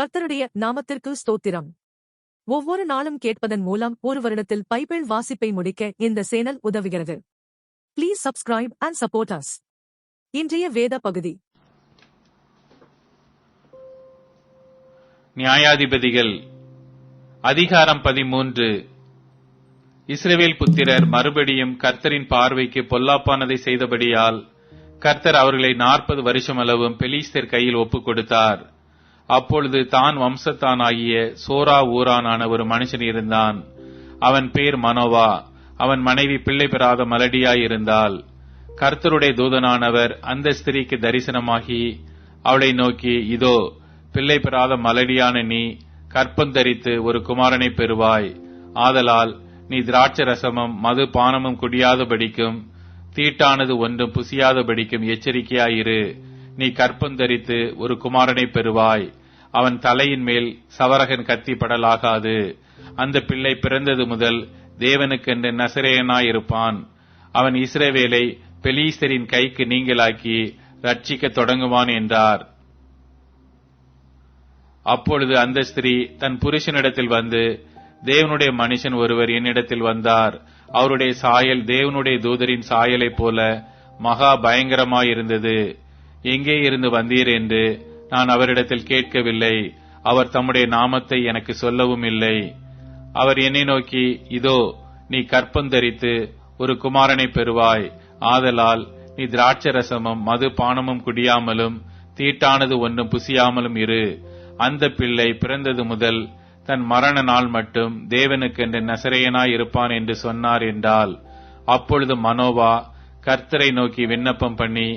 கர்த்தருடைய நாமத்திற்கு ஸ்தோத்திரம். ஒவ்வொரு நாளும் கேட்பதன் மூலம் ஒரு வருடத்தில் பைபிள் வாசிப்பை முடிக்க இந்த சேனல் உதவுகிறது. Please subscribe and support us இன்றைய வேத பகுதி. நியாயாதிபதிகள் அதிகாரம் பதிமூன்று. இஸ்ரேவேல் புத்திரர் மறுபடியும் கர்த்தரின் பார்வைக்கு பொல்லாப்பானதை செய்தபடியால் கர்த்தர் அவர்களை நாற்பது வருஷமளவும் பெலிஸ்தர் கையில் ஒப்புக் கொடுத்தார் அப்பொழுது தான் வம்சத்தானாகிய சோரா ஊரானான ஒரு மனுஷன் இருந்தான். அவன் பேர் மனோவா. அவன் மனைவி பிள்ளை பெறாத மலடியாயிருந்தாள் கர்த்தருடைய தூதனானவர் அந்த ஸ்திரீக்கு தரிசனமாகி அவளை நோக்கி இதோ பிள்ளை பெறாத மலடியான நீ கற்பந்தரித்து ஒரு குமாரனை பெறுவாய். ஆதலால் நீ திராட்சை ரசமும் மது பானமும் குடியாதபடிக்கும் தீட்டானது ஒன்றும் புசியாதபடிக்கும் எச்சரிக்கையாயிரு. நீ கற்பந்தரித்து ஒரு குமாரனை பெறுவாய். அவன் தலையின் மேல் சவரகன் கத்தி படலாகாது அந்த பிள்ளை பிறந்தது முதல் தேவனுக்கென்று நசிரேயனாயிருப்பான். அவன் இஸ்ரேவேலை பெலீசரின் கைக்கு நீங்களாக்கி ரட்சிக்க தொடங்குவான் என்றார். அப்பொழுது அந்த ஸ்திரீ தன் புருஷனிடத்தில் வந்து தேவனுடைய மனுஷன் ஒருவர் என்னிடத்தில் வந்தார். அவருடைய சாயல் தேவனுடைய தூதரின் சாயலைப் போல மகா பயங்கரமாயிருந்தது. எங்கே இருந்து வந்தீர் என்று நான் அவரிடத்தில் கேட்கவில்லை. அவர் தம்முடைய நாமத்தை எனக்கு சொல்லவும் இல்லை. அவர் என்னை நோக்கி இதோ நீ கற்பந்தரித்து ஒரு குமாரனை பெறுவாய். ஆதலால் நீ திராட்சரசமும் மது பானமும் குடியாமலும் தீட்டானது ஒன்றும் புசியாமலும் இரு. அந்த பிள்ளை பிறந்தது முதல் தன் மரண நாள் மட்டும் தேவனுக்கென்று நசரையனாய் இருப்பான் என்று சொன்னார் என்றால் அப்பொழுது மனோவா கர்த்தரை நோக்கி விண்ணப்பம் பண்ணி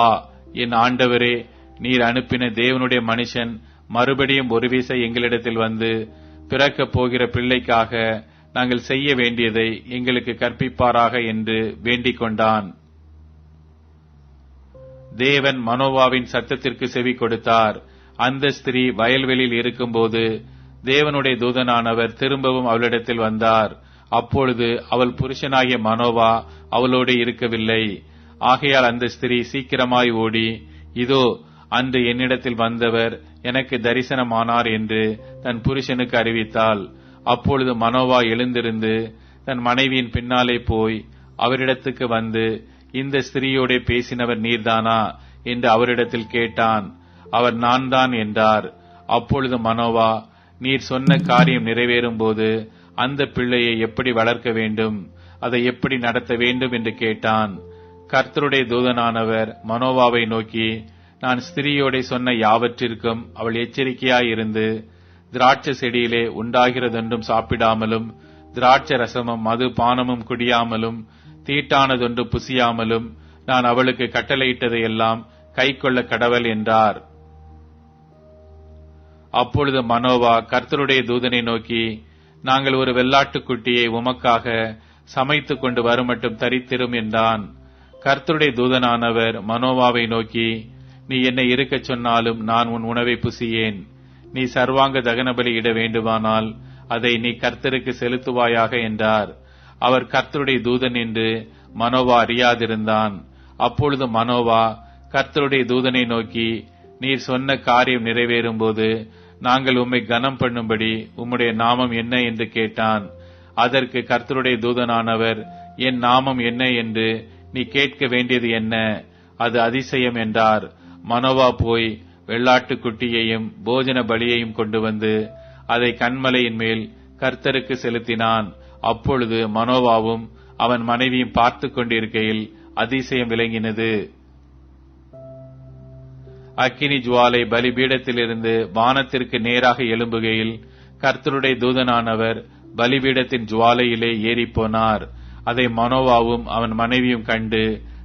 ஆ என் ஆண்டவரே நீர் அனுப்பின தேவனுடைய மனுஷன் மறுபடியும் ஒரு வீசை எங்களிடத்தில் வந்து பிறக்கப் போகிற பிள்ளைக்காக நாங்கள் செய்ய வேண்டியதை எங்களுக்கு கற்பிப்பாராக என்று வேண்டிக் கொண்டான். தேவன் மனோவாவின் சத்தத்திற்கு செவி கொடுத்தார். அந்த ஸ்திரீ வயல்வெளியில் இருக்கும்போது தேவனுடைய தூதனானவர் திரும்பவும் அவளிடத்தில் வந்தார். அப்பொழுது அவள் புருஷனாகிய மனோவா அவளோடு இருக்கவில்லை. ஆகையால் அந்த ஸ்திரீ சீக்கிரமாய் ஓடி இதோ அன்று என்னிடத்தில் வந்தவர் எனக்கு தரிசனமானார் என்று தன் புருஷனுக்கு அறிவித்தாள். அப்பொழுது மனோவா எழுந்திருந்து தன் மனைவியின் பின்னாலே போய் அவரிடத்துக்கு வந்து இந்த ஸ்திரீயோட பேசினவர் நீர்தானா? என்று அவரிடத்தில் கேட்டான். அவர் நான் தான் என்றார். அப்பொழுது மனோவா நீர் சொன்ன காரியம் நிறைவேறும் போது அந்த பிள்ளையை எப்படி வளர்க்க வேண்டும்? அதை எப்படி நடத்த வேண்டும்? என்று கேட்டான். கர்த்தருடைய தூதனானவர் மனோவாவை நோக்கி நான் ஸ்திரீயோட சொன்ன யாவற்றிற்கும் அவள் எச்சரிக்கையாயிருந்து திராட்சை செடியிலே உண்டாகிறதொன்றும் சாப்பிடாமலும் திராட்சை ரசமும் மது பானமும் குடியாமலும் தீட்டானதொன்று புசியாமலும் நான் அவளுக்கு கட்டளையிட்டதையெல்லாம் கை கொள்ள கடவல் என்றார். அப்பொழுது மனோவா கர்த்தருடைய தூதனை நோக்கி நாங்கள் ஒரு வெள்ளாட்டுக்குட்டியை உமக்காக சமைத்து கொண்டு வருமட்டும் தரித்திரும் என்றான். கர்த்தருடைய தூதனானவர் மனோவாவை நோக்கி நீ என்னை இருக்கச் சொன்னாலும் நான் உன் உணவை புசியேன். நீ சர்வாங்க தகனபலி இட வேண்டுமானால் அதை நீ கர்த்தருக்கு செலுத்துவாயாக என்றார். அவர் கர்த்தருடைய தூதன் என்று மனோவா அறியாதிருந்தான். அப்பொழுது மனோவா கர்த்தருடைய தூதனை நோக்கி நீர் சொன்ன காரியம் நிறைவேறும் போது நாங்கள் உம்மை கனம் பண்ணும்படி உம்முடைய நாமம் என்ன என்று கேட்டான். அதற்கு கர்த்தருடைய தூதனானவர் என் நாமம் என்ன? என்று நீ கேட்க வேண்டியது என்ன? அது அதிசயம் என்றார். மனோவா போய் வெள்ளாட்டுக்குட்டியையும் போஜன பலியையும் கொண்டு வந்து அதை கண்மலையின் மேல் கர்த்தருக்கு செலுத்தினான். அப்பொழுது மனோவாவும் அவன் மனைவியும் பார்த்து கொண்டிருக்கையில் அதிசயம் விளங்கினது. அக்கினி ஜுவாலை பலிபீடத்திலிருந்து வானத்திற்கு நேராக எழும்புகையில் கர்த்தருடைய தூதனானவர் பலிபீடத்தின் ஜுவாலையிலே ஏறிப்போனார் அதை மனோவாவும் அவன் மனைவியும் கண்டு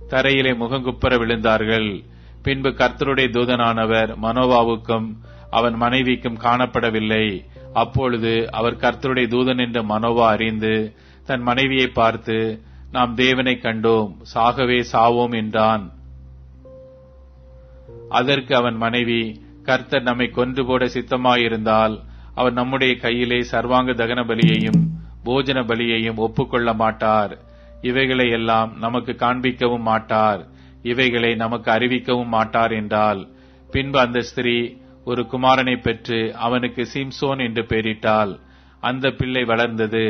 தரையிலே முகங்குப்புற விழுந்தார்கள். பின்பு கர்த்தருடைய தூதனானவர் மனோவாவுக்கும் அவன் மனைவிக்கும் காணப்படவில்லை. அப்பொழுது அவர் கர்த்தருடைய தூதன் என்று மனோவா அறிந்து தன் மனைவியை பார்த்து நாம் தேவனை கண்டோம் சாகவே சாவோம் என்றான். அதற்கு அவன் மனைவி கர்த்தர் நம்மை கொன்று போட சித்தமாயிருந்தால் அவர் நம்முடைய கையிலே சர்வாங்க தகன பலியையும் போஜன பலியையும் ஒப்புக்கொள்ள மாட்டார் இவைகளை எல்லாம் நமக்கு காண்பிக்கவும் மாட்டார். இவைகளை நமக்கு அறிவிக்கவும் மாட்டார் என்றால் பின்பு அந்த ஸ்திரீ ஒரு குமாரனை பெற்று அவனுக்கு சிம்சோன் என்று பெயரிட்டாள் அந்த பிள்ளை வளர்ந்தது.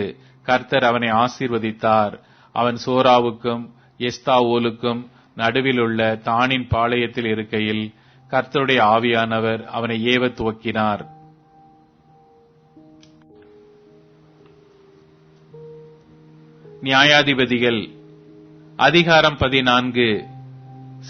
கர்த்தர் அவனை ஆசீர்வதித்தார். அவன் சோராவுக்கும் எஸ்தாவோலுக்கும் நடுவில் உள்ள தானின் பாளையத்தில் இருக்கையில் கர்த்தருடைய ஆவியானவர் அவனை ஏவ துவக்கினார். நியாயாதிபதிகள் அதிகாரம் பதினான்கு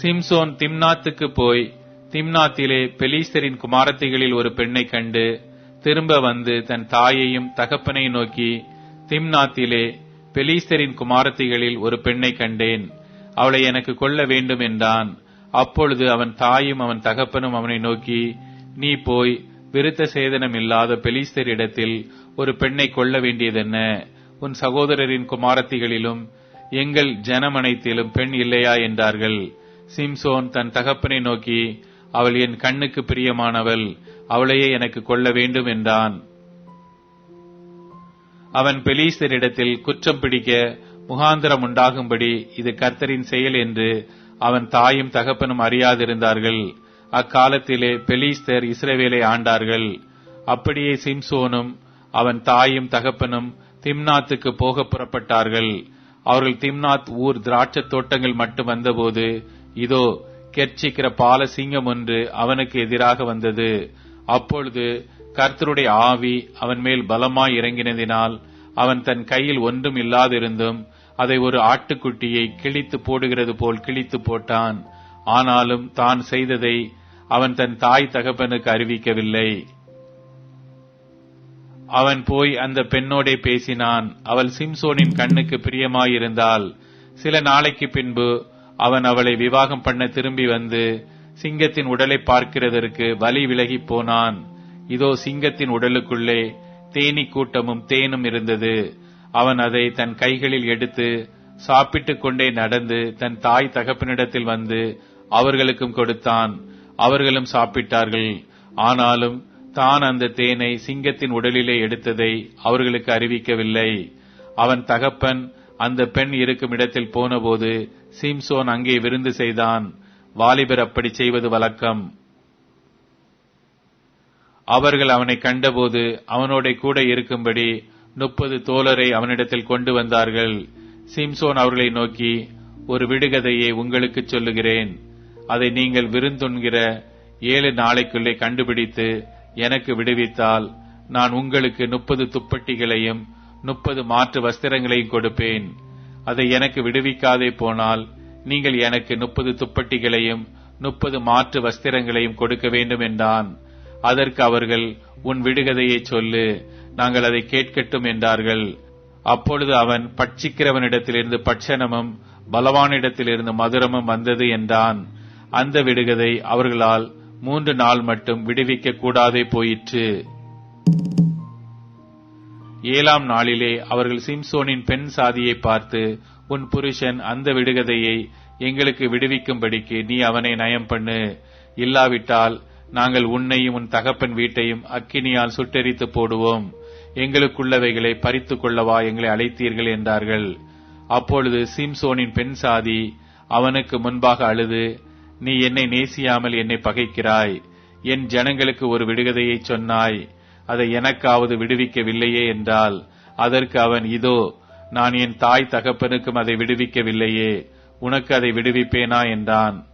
சிம்சோன் திம்னாத்துக்கு போய் திம்னாத்திலே பெலீஸ்தரின் குமாரத்திகளில் ஒரு பெண்ணை கண்டு திரும்ப வந்து தன் தாயையும் தகப்பனை நோக்கி திம்னாத்திலே பெலீஸ்தரின் குமாரத்திகளில் ஒரு பெண்ணை கண்டேன். அவளை எனக்கு கொள்ள வேண்டும் என்றான். அப்பொழுது அவன் தாயும் அவன் தகப்பனும் அவனை நோக்கி நீ போய் விருத்த சேதனம் இல்லாத பெலிஸ்தரிடத்தில் ஒரு பெண்ணை கொள்ள வேண்டியதென்ன? உன் சகோதரரின் குமாரத்திகளிலும் எங்கள் ஜனமனைத்திலும் பெண் இல்லையா என்றார்கள். சிம்சோன் தன் தகப்பனை நோக்கி அவள் என் கண்ணுக்கு பிரியமானவள் அவளையே எனக்கு கொள்ள வேண்டும் என்றான். அவன் பெலீஸ்தரிடத்தில் குற்றம் பிடிக்க முகாந்திரம் உண்டாகும்படி இது கர்த்தரின் செயல் என்று அவன் தாயும் தகப்பனும் அறியாதிருந்தார்கள். அக்காலத்திலே பெலீஸ்தர் இஸ்ரேவேலை ஆண்டார்கள். அப்படியே சிம்சோனும் அவன் தாயும் தகப்பனும் திம்னாத்துக்கு போக புறப்பட்டார்கள். அவர்கள் திம்னாத் ஊர் திராட்சத் தோட்டங்கள் மட்டும் வந்தபோது இதோ கெர்ச்சிக்கிற பால சிங்கம் ஒன்று அவனுக்கு எதிராக வந்தது. அப்பொழுது கர்த்தருடைய ஆவி அவன் மேல் பலமாய் இறங்கினதினால் அவன் தன் கையில் ஒன்றும் இல்லாதிருந்தும் அதை ஒரு ஆட்டுக்குட்டியை கிழித்து போடுகிறது போல் கிழித்து போட்டான். ஆனாலும் தான் செய்ததை அவன் தன் தாய் தகப்பனுக்கு அறிவிக்கவில்லை. அவன் போய் அந்த பெண்ணோடே பேசினான். அவள் சிம்சோனின் கண்ணுக்கு பிரியமாயிருந்தாள். சில நாளைக்கு பின்பு அவன் அவளை விவாகம் பண்ண திரும்பி வந்து சிங்கத்தின் உடலை பார்க்கிறதற்கு வலி விலகி போனான். இதோ சிங்கத்தின் உடலுக்குள்ளே தேனி கூட்டமும் தேனும் இருந்தது. அவன் அதை தன் கைகளில் எடுத்து சாப்பிட்டுக் கொண்டே நடந்து தன் தாய் தகப்பனிடத்தில் வந்து அவர்களுக்கும் கொடுத்தான். அவர்களும் சாப்பிட்டார்கள். ஆனாலும் தான் அந்த தேனை சிங்கத்தின் உடலிலே எடுத்ததை அவர்களுக்கு அறிவிக்கவில்லை. அவன் தகப்பன் அந்த பெண் இருக்கும் இடத்தில் போனபோது சிம்சோன் அங்கே விருந்து செய்தான். வாலிபர் அப்படி செய்வது வழக்கம். அவர்கள் அவனை கண்டபோது அவனோட கூட இருக்கும்படி முப்பது தோழரை அவனிடத்தில் கொண்டு வந்தார்கள். சிம்சோன் அவர்களை நோக்கி ஒரு விடுகதையை உங்களுக்கு சொல்லுகிறேன். அதை நீங்கள் விருந்துண்கிற ஏழு நாளைக்குள்ளே கண்டுபிடித்து எனக்கு விடுவித்தால் நான் உங்களுக்கு முப்பது துப்பட்டிகளையும் முப்பது மாற்று வஸ்திரங்களையும் கொடுப்பேன். அதை எனக்கு விடுவிக்காதே போனால் நீங்கள் எனக்கு முப்பது துப்பட்டிகளையும் முப்பது மாற்று வஸ்திரங்களையும் கொடுக்க வேண்டும் என்றான். அதற்கு அவர்கள் உன் விடுகதையை சொல்லு நாங்கள் அதை கேட்கட்டும் என்றார்கள். அப்பொழுது அவன் பட்சிக்கிறவனிடத்திலிருந்து பட்சணமும் பலவானிடத்திலிருந்து மதுரமும் வந்தது என்றான். அந்த விடுகதை அவர்களால் மூன்று நாள் மட்டும் விடுவிக்க கூடாதே போயிற்று. ஏழாம் நாளிலே அவர்கள் சிம்சோனின் பெண் சாதியை பார்த்து உன் புருஷன் அந்த விடுகதையை எங்களுக்கு விடுவிக்கும்படிக்கு நீ அவனை நயம் பண்ணு. இல்லாவிட்டால் நாங்கள் உன்னையும் உன் தகப்பன் வீட்டையும் அக்கினியால் சுட்டெரித்து போடுவோம். எங்களுக்குள்ளவைகளை பறித்து கொள்ளவா எங்களை அழைத்தீர்கள் என்றார்கள். அப்பொழுது சிம்சோனின் பெண் சாதி அவனுக்கு முன்பாக அழுது நீ என்னை நேசியாமல் என்னை பகைக்கிறாய். என் ஜனங்களுக்கு ஒரு விடுகதையை சொன்னாய். அதை எனக்காவது விடுவிக்கவில்லையே என்றால் அதற்கு அவன் இதோ நான் என் தாய் தகப்பனுக்கும் அதை விடுவிக்கவில்லையே. உனக்கு அதை விடுவிப்பேனா? என்றான்.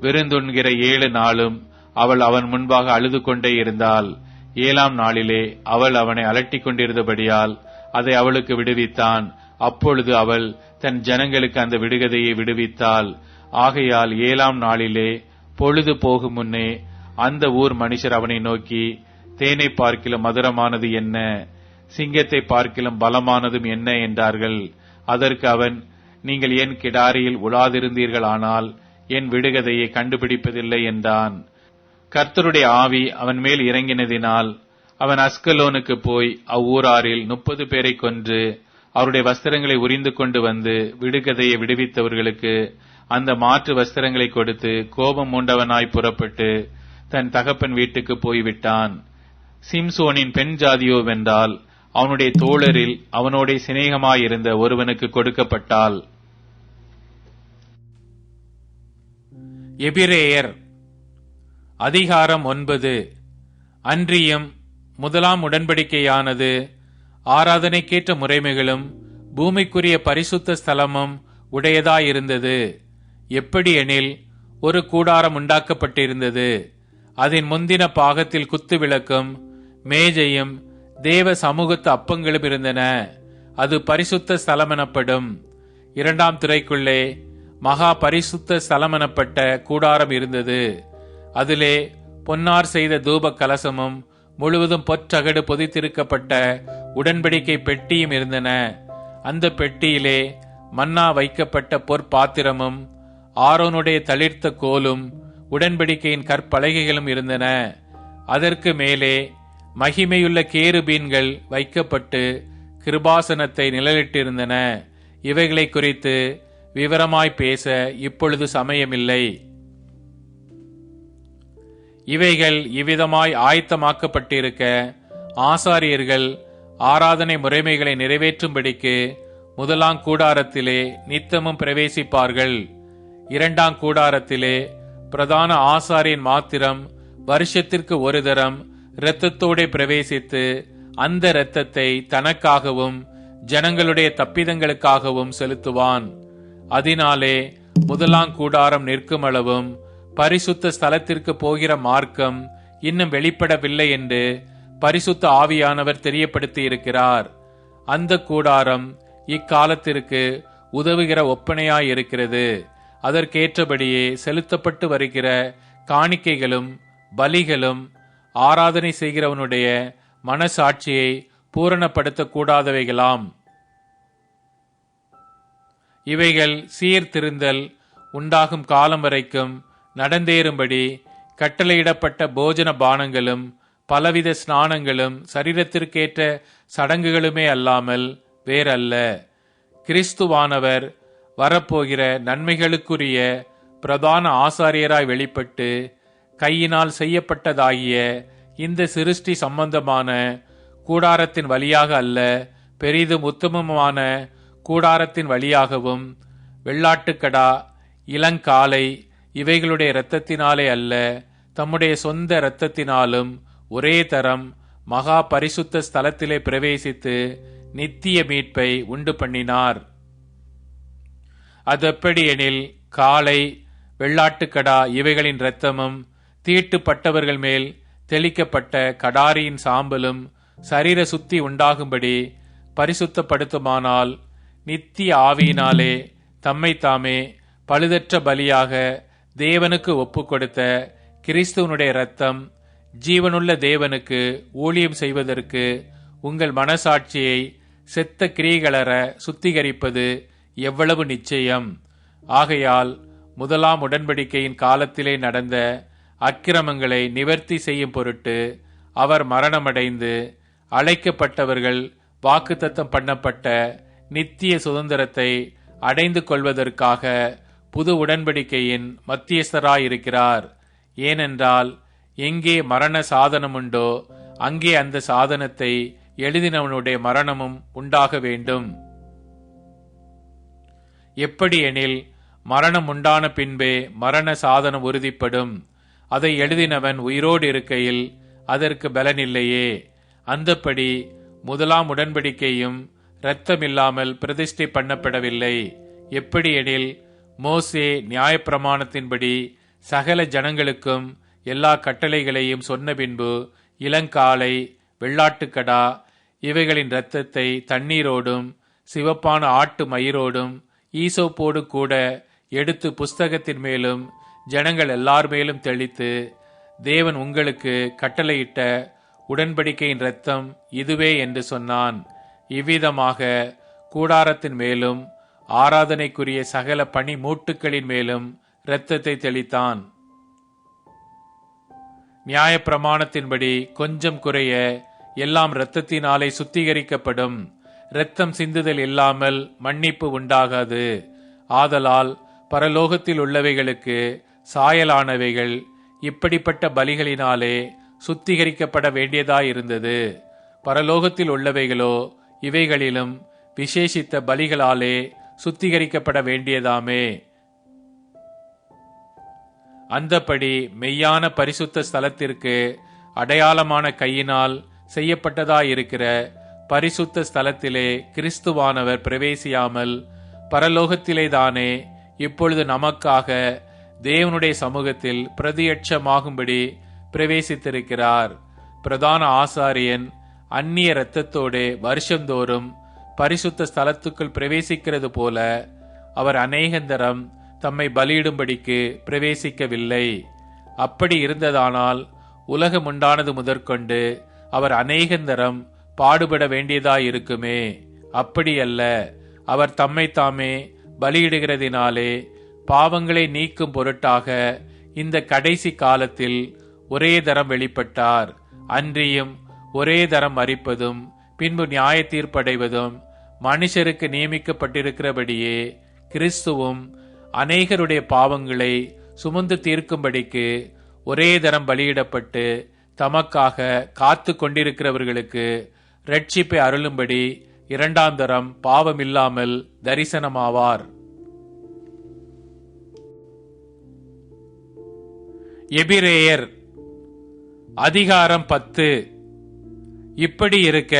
விருந்துண்கிற ஏழு நாளும் அவள் அவன் முன்பாக அழுது கொண்டே இருந்தாள். ஏழாம் நாளிலே அவள் அவனை அலட்டிக் கொண்டிருந்தபடியால் அதை அவளுக்கு விடுவித்தான். அப்பொழுது அவள் தன் ஜனங்களுக்கு அந்த விடுகதையை விடுவித்தாள். ஆகையால் ஏழாம் நாளிலே பொழுது போகும் முன்னே அந்த ஊர் மனுஷர் அவனை நோக்கி தேனை பார்க்கிலும் மதுரமானது என்ன? சிங்கத்தை பார்க்கிலும் பலமானதும் என்ன? என்றார்கள். அதற்கு அவன் நீங்கள் என் கிடாரியில் உலாதிருந்தீர்களானால் என் விடுகதையை கண்டுபிடிப்பதில்லை என்றான். கர்த்தருடைய ஆவி அவன் மேல் இறங்கினதினால் அவன் அஸ்கலோனுக்கு போய் அவ்வூராரில் முப்பது பேரை கொன்று அவருடைய வஸ்திரங்களை உரிந்து கொண்டு வந்து விடுகதையை விடுவித்தவர்களுக்கு அந்த மாற்று வஸ்திரங்களை கொடுத்து கோபம் மூண்டவனாய் புறப்பட்டு தன் தகப்பன் வீட்டுக்கு போய்விட்டான். சிம்சோனின் பெண் ஜாதியோ வென்றால் அவனுடைய தோழரில் அவனோட சிநேகமாயிருந்த ஒருவனுக்கு கொடுக்கப்பட்டாள். எபிரேயர் அதிகாரம் ஒன்பது. அன்றியும் முதலாம் உடன்படிக்கையானது ஆராதனைக்கேற்ற முறைமைகளும் பூமிக்குரிய பரிசுத்த ஸ்தலமும் உடையதாயிருந்தது. எப்படி எனில் ஒரு கூடாரம் உண்டாக்கப்பட்டிருந்தது. அதன் முந்தின பாகத்தில் குத்து விளக்கும் மேஜையும் தேவ சமூகத்து அப்பங்களும் இருந்தன. அது பரிசுத்த ஸ்தலம் எனப்படும் இரண்டாம் துறைக்குள்ளே மகா பரிசுத்த ஸ்தலம் எனப்பட்ட கூடாரம் இருந்தது. அதிலே பொன்னார் செய்த தூப கலசமும் முழுவதும் பொற்றகடு பொதித்திருக்கப்பட்ட உடன்படிக்கை பெட்டியும் இருந்தன. அந்த பெட்டியிலே மன்னா வைக்கப்பட்ட பொற்பாத்திரமும் ஆரோனுடைய தளிர்த்த கோலும் உடன்படிக்கையின் கற்பலகைகளும் இருந்தன. அதற்கு மேலே மகிமையுள்ள கேருபீன்கள் வைக்கப்பட்டு கிருபாசனத்தை நிழலிட்டிருந்தன. இவைகளை குறித்து விவரமாய் பேச இப்பொழுது சமயமில்லை. இவைகள் இவ்விதமாய் ஆயத்தமாக்கப்பட்டிருக்க ஆசாரியர்கள் ஆராதனை முறைமைகளை நிறைவேற்றும்படிக்கு முதலாம் கூடாரத்திலே நித்தமும் பிரவேசிப்பார்கள். இரண்டாம் கூடாரத்திலே பிரதான ஆசாரியன் மாத்திரம் வருஷத்திற்கு ஒரு தரம் இரத்தத்தோടെ பிரவேசித்து அந்த இரத்தத்தை தனக்காகவும் ஜனங்களுடைய தப்பிதங்களுக்காகவும் செலுத்துவான். அதனாலே முதலாம் கூடாரம் நிற்கும் அளவும் பரிசுத்த ஸ்தலத்திற்கு போகிற மார்க்கம் இன்னும் வெளிப்படவில்லை என்று பரிசுத்த ஆவியானவர் தெரியப்படுத்தி இருக்கிறார் அந்த கூடாரம் இக்காலத்திற்கு உதவுகிற ஒப்பனையாயிருக்கிறது. அதற்கேற்றபடியே செலுத்தப்பட்டு வருகிற காணிக்கைகளும் பலிகளும் ஆராதனை செய்கிறவனுடைய மனசாட்சியை பூரணப்படுத்தக் கூடாதவைகளாம் இவைகள் சீர்திருந்தல் உண்டாகும் காலம் வரைக்கும் நடந்தேறும்படி கட்டளையிடப்பட்ட போஜன பானங்களும் பலவித ஸ்நானங்களும் சரீரத்திற்கேற்ற சடங்குகளுமே அல்லாமல் வேறல்ல. கிறிஸ்துவானவர் வரப்போகிற நன்மைகளுக்குரிய பிரதான ஆசாரியராய் வெளிப்பட்டு கையினால் செய்யப்பட்டதாகிய இந்த சிருஷ்டி சம்பந்தமான கூடாரத்தின் வழியாக அல்ல பெரிதும் உத்தமமான கூடாரத்தின் வழியாகவும் வெள்ளாட்டுக்கடா இளங்காலை இவைகளுடைய இரத்தத்தினாலே அல்ல தம்முடைய சொந்த இரத்தத்தினாலும் ஒரே தரம் மகா பரிசுத்த ஸ்தலத்திலே பிரவேசித்து நித்திய மீட்பை உண்டு பண்ணினார். அதெப்படி எனில் காளை வெள்ளாட்டுக்கடா இவைகளின் இரத்தமும் தீட்டுப்பட்டவர்கள் மேல் தெளிக்கப்பட்ட கடாரியின் சாம்பலும் சரீர சுத்தி உண்டாகும்படி பரிசுத்தப்படுத்துமானால் நித்திய ஆவியினாலே தம்மை தாமே பழுதற்ற பலியாக தேவனுக்கு ஒப்பு கொடுத்த கிறிஸ்துவனுடைய இரத்தம் ஜீவனுள்ள தேவனுக்கு ஊழியம் செய்வதற்கு உங்கள் மனசாட்சியை செத்த கிரீகளற சுத்திகரிப்பது எவ்வளவு நிச்சயம். ஆகையால் முதலாம் உடன்படிக்கையின் காலத்திலே நடந்த அக்கிரமங்களை நிவர்த்தி செய்யும் பொருட்டு அவர் மரணமடைந்து அழைக்கப்பட்டவர்கள் வாக்குத்தத்தம் பண்ணப்பட்ட நித்திய சுதந்திரத்தை அடைந்து கொள்வதற்காக புது உடன்படிக்கையின் மத்தியஸ்தராயிருக்கிறார். ஏனென்றால் எங்கே மரண சாதனமுண்டோ அங்கே அந்த சாதனத்தை எழுதினவனுடைய மரணமும் உண்டாக வேண்டும். எப்படி எனில் மரணம் உண்டான பின்பே மரண சாதனம் உறுதிப்படும். அதை எழுதினவன் உயிரோடு இருக்கையில் அதற்கு பலனில்லையே. அந்தப்படி முதலாம் உடன்படிக்கையும் இரத்தமில்லாமல் பிரதிஷ்டை பண்ணப்படவில்லை. எப்படி எனில் மோசே நியாயப்பிரமாணத்தின்படி சகல ஜனங்களுக்கும் எல்லா கட்டளைகளையும் சொன்ன பின்பு இளங்காலை வெள்ளாட்டுக்கடா இவைகளின் இரத்தத்தை தண்ணீரோடும் சிவப்பான ஆட்டு மயிரோடும் ஈசோப்போடு கூட எடுத்து புஸ்தகத்தின் மேலும் ஜனங்கள் எல்லார் மேலும் தெளித்து தேவன் உங்களுக்கு கட்டளையிட்ட உடன்படிக்கையின் இரத்தம் இதுவே என்று சொன்னான். இவ்விதமாக கூடாரத்தின் மேலும் ஆராதனைக்குரிய சகல பனி மூட்டுக்களின் மேலும் இரத்தத்தை தெளித்தான். நியாயப்பிரமாணத்தின்படி கொஞ்சம் குறைய எல்லாம் இரத்தத்தினாலே சுத்திகரிக்கப்படும். இரத்தம் சிந்துதல் இல்லாமல் மன்னிப்பு உண்டாகாது. ஆதலால் பரலோகத்தில் உள்ளவைகளுக்கு சாயலானவைகள் இப்படிப்பட்ட பலிகளினாலே சுத்திகரிக்கப்பட வேண்டியதாயிருந்தது. பரலோகத்தில் உள்ளவைகளோ இவைகளிலும் விசேஷித்த பலிகளாலே சுத்திகரிக்கப்பட வேண்டியதாமே. அந்தபடி மெய்யான பரிசுத்த ஸ்தலத்திற்கு அடையாளமான கையினால் செய்யப்பட்டதாயிருக்கிற பரிசுத்த ஸ்தலத்திலே கிறிஸ்துவானவர் பிரவேசியாமல் பரலோகத்திலேதானே இப்பொழுது நமக்காக தேவனுடைய சமூகத்தில் பிரதியட்சமாகும்படி பிரவேசித்திருக்கிறார். பிரதான ஆசாரியன் அந்நிய இரத்தத்தோடு வருஷந்தோறும் பரிசுத்த ஸ்தலத்துக்குள் பிரவேசிக்கிறது போல அவர் அநேகந்தரம் தம்மை பலியிடும்படிக்கு பிரவேசிக்கவில்லை. அப்படி இருந்ததானால் உலகம் உண்டானது முதற்கொண்டு அவர் அநேகந்தரம் பாடுபட வேண்டியதாயிருக்குமே. அப்படியல்ல அவர் தம்மை தாமே பலியிடுகிறதினாலே பாவங்களை நீக்கும் பொருட்டாக இந்த கடைசி காலத்தில் ஒரே தரம் வெளிப்பட்டார். அன்றியும் ஒரே தரம் மறிப்பதும் பின்பு நியாய தீர்ப்படைவதும் மனுஷருக்கு நியமிக்கப்பட்டிருக்கிறபடியே கிறிஸ்துவும் அநேகருடைய பாவங்களை சுமந்து தீர்க்கும்படிக்கு ஒரே தரம் பலியிடப்பட்டு தமக்காக காத்து கொண்டிருக்கிறவர்களுக்கு ரட்சிப்பை அருளும்படி இரண்டாம் தரம் பாவமில்லாமல் தரிசனமாவார். எபிரேயர் அதிகாரம் பத்து. இப்படி இருக்க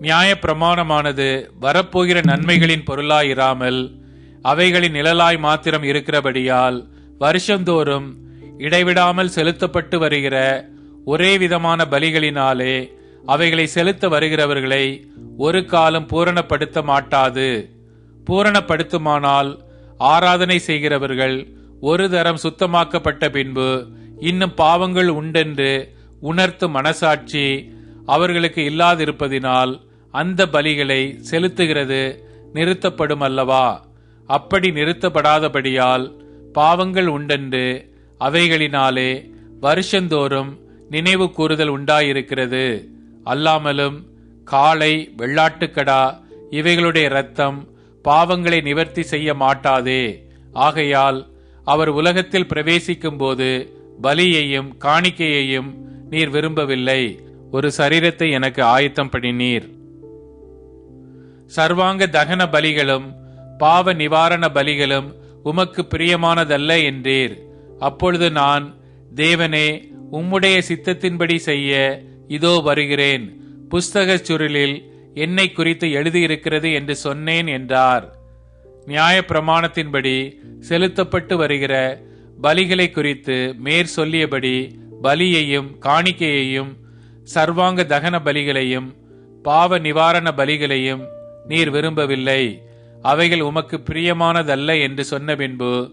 நியாய பிரமாணமானது வரப்போகிற நன்மைகளின் பொருளாயிராமல் அவைகளின் நிழலாய் மாத்திரம் இருக்கிறபடியால் வருஷந்தோறும் இடைவிடாமல் செலுத்தப்பட்டு வருகிற ஒரே விதமான பலிகளினாலே அவைகளை செலுத்த வருகிறவர்களை ஒரு காலம் பூரணப்படுத்த மாட்டாது. பூரணப்படுத்துமானால் ஆராதனை செய்கிறவர்கள் ஒரு தரம் சுத்தமாக்கப்பட்ட பின்பு இன்னும் பாவங்கள் உண்டென்று உணர்த்தும் மனசாட்சி அவர்களுக்கு இல்லாதிருப்பதினால் அந்த பலிகளை செலுத்துகிறது நிறுத்தப்படும் அல்லவா? அப்படி நிறுத்தப்படாதபடியால் பாவங்கள் உண்டென்று அவைகளினாலே வருஷந்தோறும் நினைவு கூறுதல் உண்டாயிருக்கிறது. அல்லாமலும் காளை வெள்ளாட்டுக்கடா இவைகளுடைய இரத்தம் பாவங்களை நிவர்த்தி செய்ய மாட்டாதே. ஆகையால் அவர் உலகத்தில் பிரவேசிக்கும் போது பலியையும் காணிக்கையையும் நீர் விரும்பவில்லை. ஒரு சரீரத்தை எனக்கு ஆயத்தம் பண்ணினீர். சர்வாங்க தகன பலிகளும் பாவ நிவாரண பலிகளும் உமக்கு பிரியமானதல்ல என்றீர். அப்பொழுது நான் தேவனே உம்முடைய சித்தத்தின்படி செய்ய இதோ வருகிறேன். புஸ்தக சுருளில் என்னை குறித்து எழுதியிருக்கிறது என்று சொன்னேன் என்றார். நியாய பிரமாணத்தின்படி செலுத்தப்பட்டு வருகிற பலிகளை குறித்து மேற் சொல்லியபடி பலியையும் காணிக்கையையும் சர்வாங்க தகன பலிகளையும் பாவ நிவாரண பலிகளையும் நீர் விரும்பவில்லை. அவைகள் உமக்கு பிரியமானதல்ல என்று சொன்ன பின்பு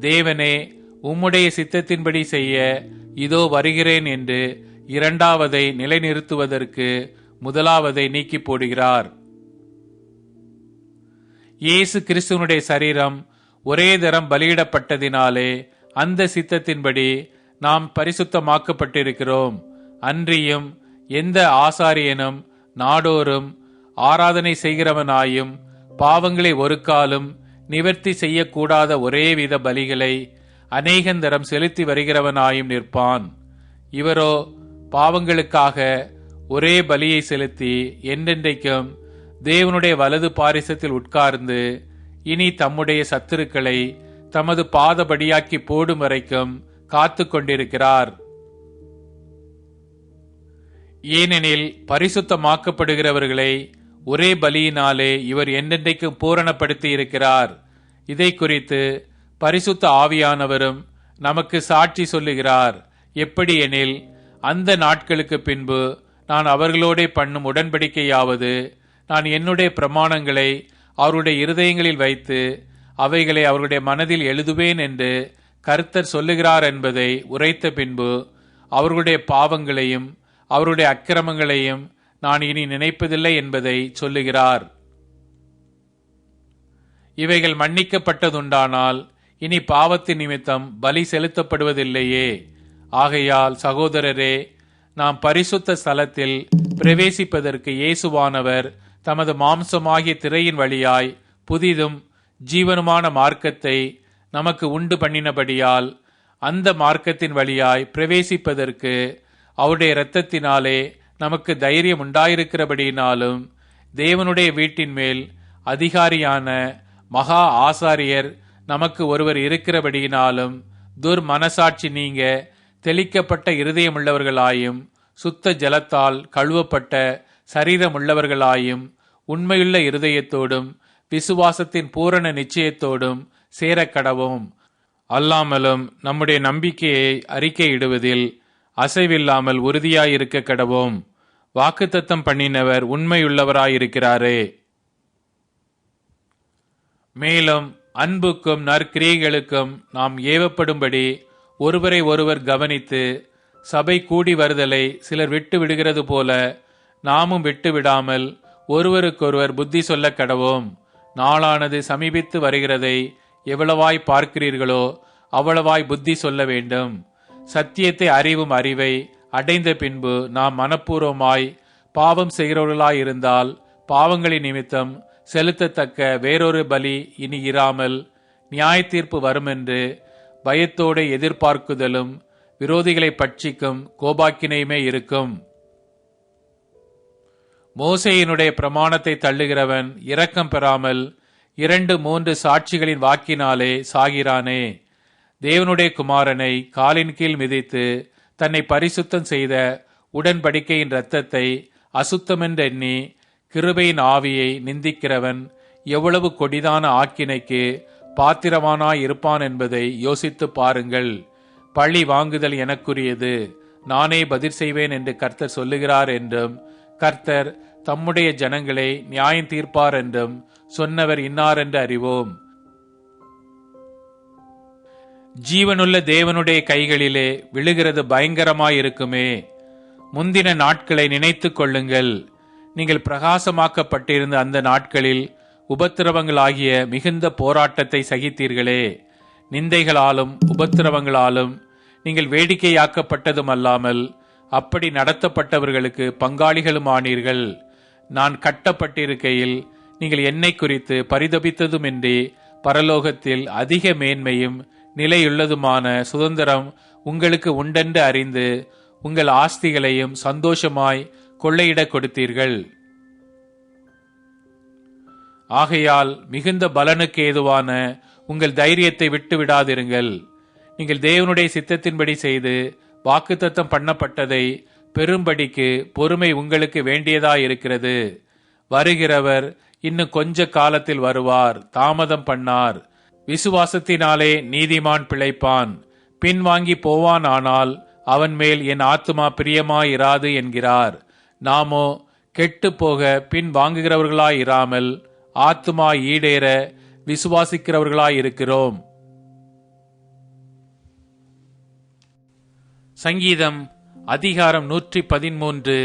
தேவனே உம்முடைய சித்தத்தின்படி செய்ய இதோ வருகிறேன் என்று இரண்டாவதை நிலைநிறுத்துவதற்கு முதலாவதை நீக்கி போடுகிறார். இயேசு கிறிஸ்துவனுடைய சரீரம் ஒரே தரம் பலியிடப்பட்டதினாலே அந்த சித்தத்தின்படி நாம் பரிசுத்தமாக்கப்பட்டிருக்கிறோம். அன்றியும் எந்த ஆசாரியனும் நாடோறும் ஆராதனை செய்கிறவனாயும் பாவங்களை ஒரு காலம் நிவர்த்தி செய்யக்கூடாத ஒரேவித பலிகளை அநேகந்தரம் செலுத்தி வருகிறவனாயும் நிற்பான். இவரோ பாவங்களுக்காக ஒரே பலியை செலுத்தி என்றென்றைக்கும் தேவனுடைய வலது பாரிசத்தில் உட்கார்ந்து இனி தம்முடைய சத்துருக்களை தமது பாதபடியாக்கி போடும் வரைக்கும் காத்து கொண்டிருக்கிறார் ஏனெனில் பரிசுத்தமாக்கப்படுகிறவர்களை ஒரே பலியினாலே இவர் என்றென்றைக்கும் பூரணப்படுத்தி இருக்கிறார். இதை குறித்து பரிசுத்த ஆவியானவரும் நமக்கு சாட்சி சொல்லுகிறார். எப்படி எனில் அந்த நாட்களுக்கு பின்பு நான் அவர்களோடே பண்ணும் உடன்படிக்கையாவது நான் என்னுடைய பிரமாணங்களை அவருடைய இருதயங்களில் வைத்து அவைகளை அவருடைய மனதில் எழுதுவேன் என்று கருத்தர் சொல்லுகிறார் என்பதை உரைத்த பின்பு அவர்களுடைய பாவங்களையும் அவருடைய அக்கிரமங்களையும் நான் இனி நினைப்பதில்லை என்பதை சொல்லுகிறார். இவைகள் மன்னிக்கப்பட்டதுண்டானால் இனி பாவத்தின் நிமித்தம் பலி செலுத்தப்படுவதில்லையே. ஆகையால் சகோதரரே நாம் பரிசுத்த ஸ்தலத்தில் பிரவேசிப்பதற்கு இயேசுவானவர் தமது மாம்சமாகிய திரையின் வழியாய் புதிதும் ஜீவனுமான மார்க்கத்தை நமக்கு உண்டு பண்ணினபடியால் அந்த மார்க்கத்தின் வழியாய் பிரவேசிப்பதற்கு அவருடைய இரத்தத்தினாலே நமக்கு தைரியம் உண்டாயிருக்கிறபடியினாலும் தேவனுடைய வீட்டின் மேல் அதிகாரியான மகா ஆசாரியர் நமக்கு ஒருவர் இருக்கிறபடியினாலும் துர் மனசாட்சி நீங்க தெளிக்கப்பட்ட இருதயமுள்ளவர்களாயும் சுத்த ஜலத்தால் கழுவப்பட்ட சரீரமுள்ளவர்களாயும் உண்மையுள்ள இருதயத்தோடும் விசுவாசத்தின் பூரண நிச்சயத்தோடும் சேரக்கடவும். அல்லாமலும் நம்முடைய நம்பிக்கையை அறிக்கையிடுவதில் அசைவில்லாமல் உறுதியாயிருக்க கடவோம். வாக்குத்தத்தம் பண்ணினவர் உண்மையுள்ளவராயிருக்கிறாரே. மேலும் அன்புக்கும் நற்கிரியைகளுக்கும் நாம் ஏவப்படும்படி ஒருவரை ஒருவர் கவனித்து சபை கூடி வருதலை சிலர் விட்டு விடுகிறது போல நாமும் விட்டு விடாமல் ஒருவருக்கொருவர் புத்தி சொல்ல கடவோம். நாளானது சமீபித்து வருகிறதை எவ்வளவாய் பார்க்கிறீர்களோ அவ்வளவாய் புத்தி சொல்ல வேண்டும். சத்தியத்தை அறிவும் அறிவை அடைந்த பின்பு நாம் மனப்பூர்வமாய் பாவம் செய்கிறவர்களாயிருந்தால் பாவங்களின் நிமித்தம் செலுத்தத்தக்க வேறொரு பலி இனி இராமல் நியாய தீர்ப்பு வருமென்று பயத்தோடு எதிர்பார்க்குதலும் விரோதிகளை பட்சிக்கும் கோபாக்கினையுமே இருக்கும். மோசையினுடைய பிரமாணத்தை தள்ளுகிறவன் இரக்கம் பெறாமல் இரண்டு மூன்று சாட்சிகளின் வாக்கினாலே சாகிறானே. தேவனுடைய குமாரனை காலின் கீழ் மிதித்து தன்னை பரிசுத்தம் செய்த உடன்படிக்கையின் இரத்தத்தை அசுத்தமென்றெண்ணி கிருபையின் ஆவியை நிந்திக்கிறவன் எவ்வளவு கொடிதான ஆக்கினைக்கு பாத்திரவானாய் இருப்பான் என்பதை யோசித்து பாருங்கள். பழி வாங்குதல் எனக்குரியது. நானே பதில் செய்வேன் என்று கர்த்தர் சொல்லுகிறார் என்றும் கர்த்தர் தம்முடைய ஜனங்களை நியாயம் தீர்ப்பார் என்றும் சொன்னவர் இன்னார் என்று அறிவோம். ஜீவனுள்ள தேவனுடைய கைகளிலே விழுகிறது பயங்கரமாயிருக்குமே. முந்தின நாட்களை நினைத்து கொள்ளுங்கள். நீங்கள் பிரகாசமாக்கப்பட்டிருந்த அந்த நாட்களில் உபத்திரவங்களாகிய மிகுந்த போராட்டத்தை சகித்தீர்களே. நிந்தைகளாலும் உபத்திரவங்களாலும் நீங்கள் வேடிக்கையாக்கப்பட்டதும் அல்லாமல் அப்படி நடத்தப்பட்டவர்களுக்கு பங்காளிகளும் ஆனீர்கள் நான் கட்டப்பட்டிருக்கையில் நீங்கள் என்னை குறித்து பரிதபித்ததுமின்றி பரலோகத்தில் அதிக மேன்மையும் நிலையுள்ளதுமான சுதந்திரம் உங்களுக்கு உண்டென்று அறிந்து உங்கள் ஆஸ்திகளையும் சந்தோஷமாய் கொள்ளையிடக் கொடுத்தீர்கள். ஆகையால் மிகுந்த பலனுக்கு ஏதுவான உங்கள் தைரியத்தை விட்டு விடாதிருங்கள் நீங்கள் தேவனுடைய சித்தத்தின்படி செய்து வாக்குத்தத்தம் பண்ணப்பட்டதை பெரும்படிக்கு பொறுமை உங்களுக்கு வேண்டியதாயிருக்கிறது. வருகிறவர் இன்னும் கொஞ்ச காலத்தில் வருவார் தாமதம் பண்ணார். விசுவாசத்தினாலே நீதிமான் பிழைப்பான். பின்வாங்கி போவான் ஆனால் அவன் மேல் என் ஆத்மா பிரியமாயிராது என்கிறார். நாமோ கெட்டு போக பின் வாங்குகிறவர்களாயிராமல் ஆத்மா ஈடேற விசுவாசிக்கிறவர்களாயிருக்கிறோம். சங்கீதம் அதிகாரம் நூற்றி பதிமூன்று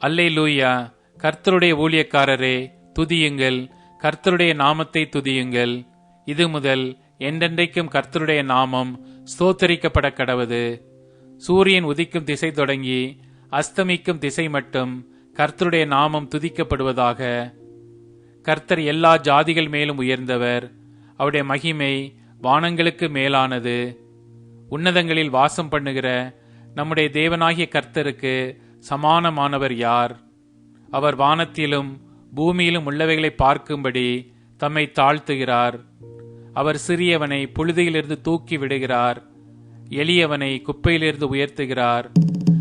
அல்லே லூயா கர்த்தருடைய ஊழியக்காரரே துதியுங்கள். கர்த்தருடைய நாமத்தை துதியுங்கள். இது முதல் என்றென்றைக்கும் கர்த்தருடைய நாமம் ஸ்தோத்தரிக்கப்பட கடவுது சூரியன் உதிக்கும் திசை தொடங்கி அஸ்தமிக்கும் திசை மட்டும் கர்த்தருடைய நாமம் துதிக்கப்படுவதாக. கர்த்தர் எல்லா ஜாதிகள் மேலும் உயர்ந்தவர். அவருடைய மகிமை வானங்களுக்கு மேலானது. உன்னதங்களில் வாசம் பண்ணுகிற நம்முடைய தேவனாகிய கர்த்தருக்கு சமானமானவர் யார்? அவர் வானத்திலும் பூமியிலும் உள்ளவைகளை பார்க்கும்படி தம்மை தாழ்த்துகிறார். அவர் சிறியவனை புழுதியிலிருந்து தூக்கி விடுகிறார். எளியவனை குப்பையிலிருந்து உயர்த்துகிறார்.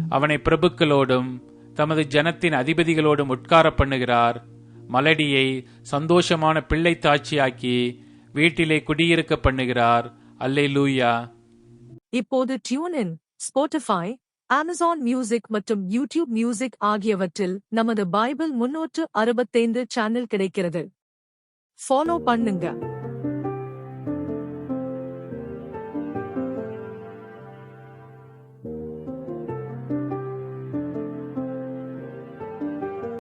அவனை பிரபுக்களோடும் தமது ஜனத்தின் அதிபதிகளோடும் உட்கார பண்ணுகிறார். மலடியை சந்தோஷமான பிள்ளை தாட்சியாக்கி வீட்டிலே குடியிருக்க பண்ணுகிறார். அல்லே லூயா இப்போது டியூனின் ஸ்போட்டிஃபை அமேசான் மியூசிக் மற்றும் யூடியூப் மியூசிக் ஆகியவற்றில் நமது பைபிள் முன்னூற்று அறுபத்தைந்து சேனல் கிடைக்கிறது. ஃபாலோ பண்ணுங்க.